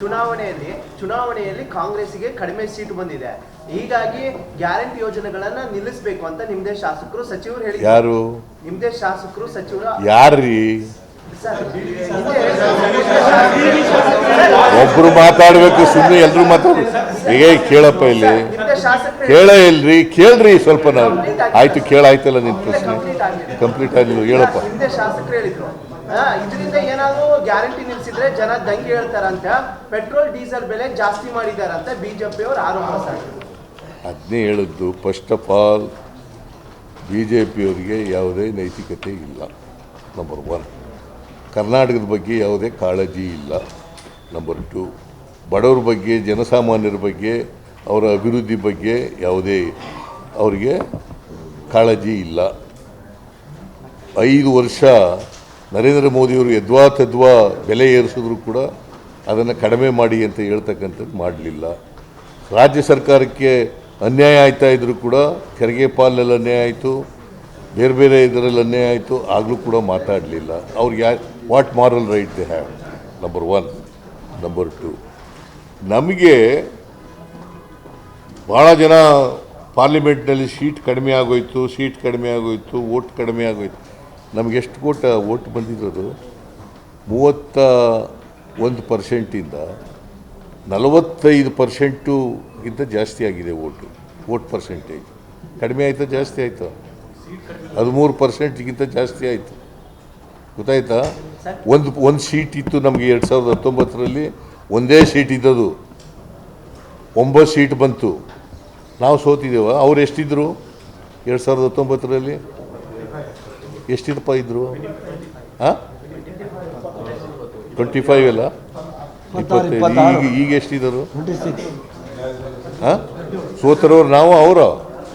ಚುನಾವಣೆಯಲ್ಲಿ ಚುನಾವಣೆಯಲ್ಲಿ ಕಾಂಗ್ರೆಸ್ಗೆ ಕಡಿಮೆ ಸೀಟು ಬಂದಿದೆ. ಹೀಗಾಗಿ ಗ್ಯಾರಂಟಿ ಯೋಜನೆಗಳನ್ನ ನಿಲ್ಲಿಸಬೇಕು ಅಂತ ನಿಮ್ದೇ ಶಾಸಕರು ಸಚಿವರು ಹೇಳಿ ಯಾರು? ನಿಮ್ದೇ ಶಾಸಕರು ಸಚಿವರು ಯಾರ್ರೀ? ಒಬ್ರು ಮಾತಾಡ್ಬೇಕು ಸುಮ್ಮನೆ ಎಲ್ರು ಮಾತಾಡ ಏ ಕೇಳಪ್ಪ ಇಲ್ಲಿ. ಕೇಳ ಇಲ್ರಿ ಕೇಳ್ರಿ ಸ್ವಲ್ಪ ನಾವು ಆಯ್ತು ಕೇಳಾಯ್ತಲ್ಲ ನಿನ್ ಪ್ರಶ್ನೆ. ಕಂಪ್ಲೀಟ್ ಆಗಲಿಲ್ಲ ಆಗಿಲ್ಲ ಹೇಳಪ್ಪ. ಶಾಸಕರು ಹೇಳಿದ್ರು. ಆ, ಇದರಿಂದ ಏನಾದರೂ ಗ್ಯಾರಂಟಿ ನಿಲ್ಸಿದ್ರೆ ಜನ ದಂಗೆ ಹೇಳ್ತಾರಂತ. ಪೆಟ್ರೋಲ್, ಡೀಸೆಲ್ ಬೆಲೆ ಜಾಸ್ತಿ ಮಾಡಿದಾರಂತ ಬಿಜೆಪಿ ಅವರು ಆರೋಪ ಅದನ್ನೇ ಹೇಳಿದ್ದು first of all B J ಪಿಯವರಿಗೆ ಯಾವುದೇ ನೈತಿಕತೆ ಇಲ್ಲ ನಂಬರ್ ಒನ್ ಕರ್ನಾಟಕದ ಬಗ್ಗೆ ಯಾವುದೇ ಕಾಳಜಿ ಇಲ್ಲ ನಂಬರ್ ಟು ಬಡವ್ರ ಬಗ್ಗೆ, ಜನಸಾಮಾನ್ಯರ ಬಗ್ಗೆ, ಅವರ ಅಭಿವೃದ್ಧಿ ಬಗ್ಗೆ ಯಾವುದೇ ಅವರಿಗೆ ಕಾಳಜಿ ಇಲ್ಲ. ಐದು ವರ್ಷ ನರೇಂದ್ರ ಮೋದಿಯವರು ಯದ್ವಾ ತದ್ವಾ ಬೆಲೆ ಏರಿಸಿದ್ರು ಕೂಡ ಅದನ್ನು ಕಡಿಮೆ ಮಾಡಿ ಅಂತ ಹೇಳ್ತಕ್ಕಂಥದ್ದು ಮಾಡಲಿಲ್ಲ. ರಾಜ್ಯ ಸರ್ಕಾರಕ್ಕೆ ಅನ್ಯಾಯ ಆಯ್ತಾ ಇದ್ದರೂ ಕೂಡ ತೆರಿಗೆ ಪಾಲಲ್ಲಿ ಅನ್ಯಾಯ ಆಯಿತು, ಬೇರೆ ಬೇರೆ ಇದರಲ್ಲಿ ಅನ್ಯಾಯ ಆಯಿತು, ಆಗಲೂ ಕೂಡ ಮಾತಾಡಲಿಲ್ಲ. ಅವ್ರಿಗೆ yeah what moral right they have number one number two ನಮಗೆ ಭಾಳ ಜನ ಪಾರ್ಲಿಮೆಂಟ್ನಲ್ಲಿ ಸೀಟ್ ಕಡಿಮೆ ಆಗೋಯ್ತು ಸೀಟ್ ಕಡಿಮೆ ಆಗೋಯ್ತು ವೋಟ್ ಕಡಿಮೆ ಆಗೋಯ್ತು. ನಮ್ಗೆ ಎಷ್ಟು ಕೋಟ ಓಟ್ ಬಂದಿರೋದು? ಮೂವತ್ತ ಒಂದು ಪರ್ಸೆಂಟಿಂದ ನಲವತ್ತೈದು ಪರ್ಸೆಂಟುಗಿಂತ ಜಾಸ್ತಿ ಆಗಿದೆ ಓಟು ಓಟ್ ಪರ್ಸೆಂಟೇಜ್. ಕಡಿಮೆ ಆಯಿತಾ, ಜಾಸ್ತಿ ಆಯಿತು? ಹದಿಮೂರು ಪರ್ಸೆಂಟ್ಗಿಂತ ಜಾಸ್ತಿ ಆಯಿತು. ಗೊತ್ತಾಯ್ತಾ? ಒಂದು ಒಂದು ಸೀಟ್ ಇತ್ತು ನಮಗೆ ಎರಡು ಸಾವಿರದ ಹತ್ತೊಂಬತ್ತರಲ್ಲಿ, ಒಂದೇ ಸೀಟ್ ಇದ್ದದು ಒಂಬತ್ತು ಸೀಟ್ ಬಂತು. ನಾವು ಸೋತಿದ್ದೇವ? ಅವ್ರು ಎಷ್ಟಿದ್ರು? ಎರಡು ಸಾವಿರದ ಹತ್ತೊಂಬತ್ತರಲ್ಲಿ? ಎಷ್ಟಿದಪ್ಪ ಇದ್ರು? ಹಾಂ ಟ್ವೆಂಟಿ ಫೈವ್ ಅಲ್ಲ? ಇಪ್ಪತ್ತೈದು. ಈಗ ಈಗ ಎಷ್ಟಿದ್ದರು ಹಾಂ ಸೋತರವ್ರು ನಾವು ಅವರು?